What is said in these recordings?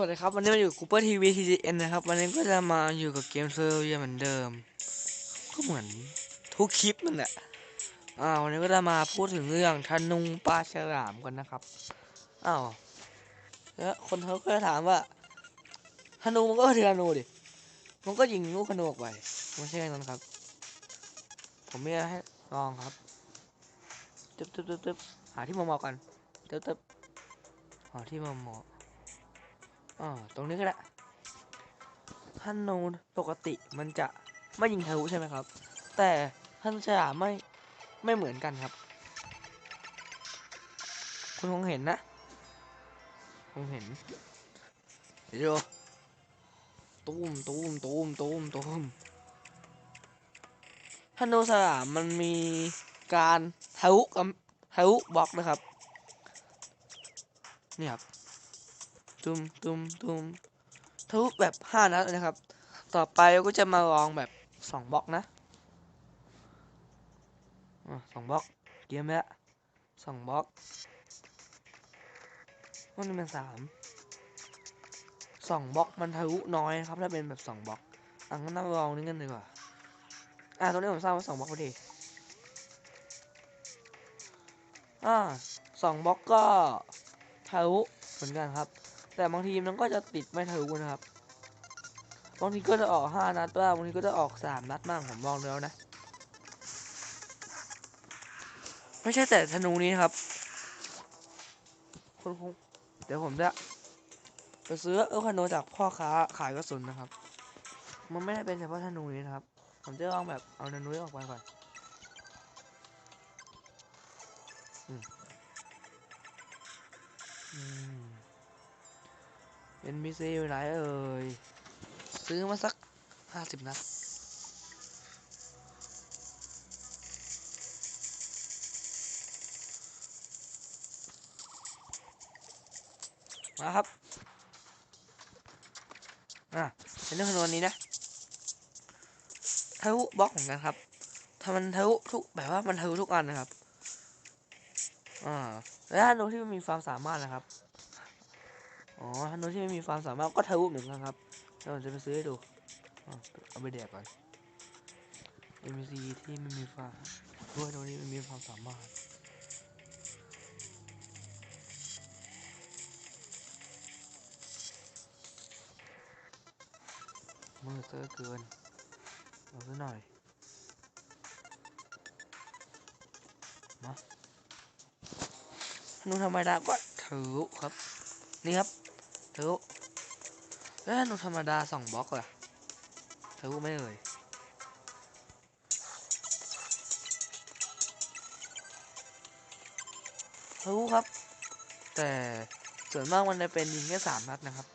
วัสดีครับวันนี้มาอยู่กูเปอร์ทีวีทีเอ็นนะครับ วันนี้ก็จะมาอยู่กับเกมเซอร์เวียเหมือนเดิม ก็เหมือนทุกคลิปนั่นแหละอ่าวันนี้ก็จะมาพูดถึงเรื่องธนุงปลาฉลามกันนะครับอ้าวแล้วคนเขาก็จะถามว่าธนูมันก็คือธนูดิมันก็ยิงลูกธนูออกไปไม่ใช่นั้นครับ ผมไมีอะให้ลองครับตึ๊บตึ๊บตึ๊บตึ๊บหาที่มอมอกันตึ๊บตึ๊บหาที่มอม ออ่าตรงนี้ก็ได้ท่านนูนปกติมันจะไม่ยิงทะลุใช่ไหมครับ แต่ท่านฉลาไม่ไม่เหมือนกันครับ คุณคงเห็นนะคงเห็นเดี๋ยวตูมตูมตูมตูมตูมธนูฉลามมันมีการทะลุกับทะลุบล็อกนะครับนี่ครับ ตุ้มตุ้มตุ้มทะลุแบบห้านัดนะครับ ต่อไปเราก็จะมาลองแบบสองบล็อกนะสองบล็อกเยี่ยมแล้วสองบล็อกวันนี้มันสามสองบล็อกมันทะลุน้อยนะครับถ้าเป็นแบบสองบล็อกอะงั้นเราลองนี่กันดีกว่าอะตรงนี้ผมสร้างไว้สองบล็อกพอดีอ่าสองบล็อกก็ทะลุเหมือนกันครับ แต่บางทีมันก็จะติดไม่ทะลุนะครับ บางทีก็จะออกห้านัดบ้างบางทีก็จะออกสามนัดบ้างผมมองแล้วนะ ไม่ใช่แต่ธนูนี้ครับคุณคงเดี๋ยวผมจะไปซื้อเออคาโนจากพ่อค้าขายกระสุนนะครับ มันไม่ได้เป็นเฉพาะธนูนี้นะครับ ผมจะลองแบบเอาธนูนี้ออกไปก่อนอืมอืม NPC อยู่ไหนเอ่ย ซื้อมาสักห้าสิบนัดมาครับอะเป็นเรื่องของวันนี้นะทะลุบล็อกของกันครับ ถ้ามันทะลุทุกแบบว่ามันทะลุทุกอันนะครับ อ่า แล้วถ้าโน้ตที่มันมีความสามารถนะครับ อ๋อฮันนที่ไม่มีความสามารถก็ทะลุเหมือนกันครับเดี๋ยวผมจะไปซื้อให้ดูเอาไปแดกก่อน MC ที่ไม่มีความด้วยโน้ตนี้ไม่มีความสามารถมือเตอร์เกินเอาซะหน่อย มาฮันโนธรรมดาก็ทะลุครับ นี่ครับ ทะลุแล้หนูธรรมดาสองบล็อกอะทะลุไม่เลยทะลุครับ แต่ส่วนมากมันจะเป็นยิงแค่สามนัดนะครับ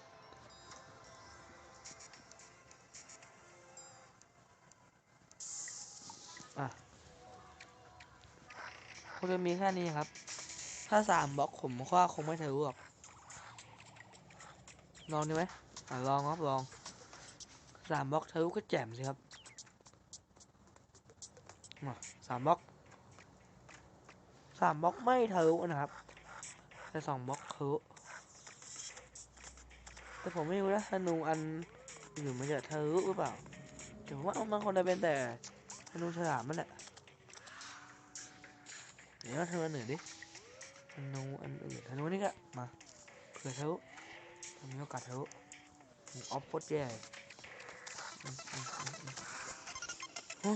อะคงจะมีแค่นี้ครับ ถ้าสามบล็อกผมว่าคงไม่ทะลุหรอก ลองดีไหมอะลองครับลองสามบล็อกทะลุก็แจ่มสิครับสามบล็อกสามบล็อกไม่ทะลุนะครับแต่สองบล็อกทะลุแต่ผมไม่รู้นะธนูอันอยู่มันจะทะลุหรือเปล่าแต่ผมว่ามันคนจะเป็นแต่ธนูฉลามมันแหละเดี๋ยวเราธนูอันอื่นดิธนูอันอื่นธนูนี่ก็มาเผื่อทะลุ มีโอกาสทะลุออฟโคตรแย่อืมอืมอืมอืมโอ้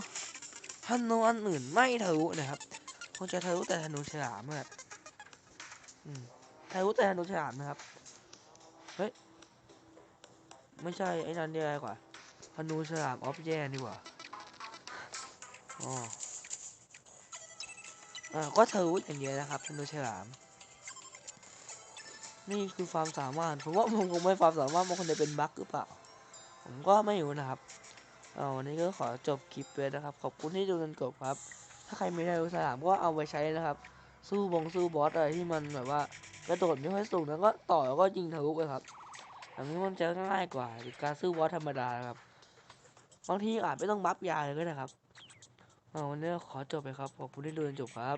ธนูอันอื่นไม่ทะลุนะครับคงจะทะลุแต่ธนูฉลามอะอืมทะลุแต่ธนูฉลามนะครับ เฮ้ย ไม่ใช่ไอ้นั่นแย่กว่าธนูฉลามออฟแย่ดีกว่าอ๋อก็ทะลุอย่างเดียวนะครับธนูฉลาม นี่คือความสามารถผมว่าผมคงไม่ความสามารถมันคงจะเป็นบั๊กหรือเปล่า ผมก็ไม่รู้นะครับเอาวันนี้ก็ขอจบคลิปไปนะครับ ขอบคุณที่ดูจนจบครับ ถ้าใครไมีไดโนสลามก็เอาไปใช้นะครับ สู้บงสู้บอสอะไรที่มันแบบว่ากระโดดไม่ค่อยสูงแล้วก็ต่อแล้วก็ยิงทะลุเลยครับอันนี้มันจะง่ายกว่าการสู้บอสธรรมดาครับบางทีอาจไม่ต้องบัฟยาเลยก็ได้ครับเอาวันนี้ขอจบไปครับขอบคุณที่ดูจนจบครับ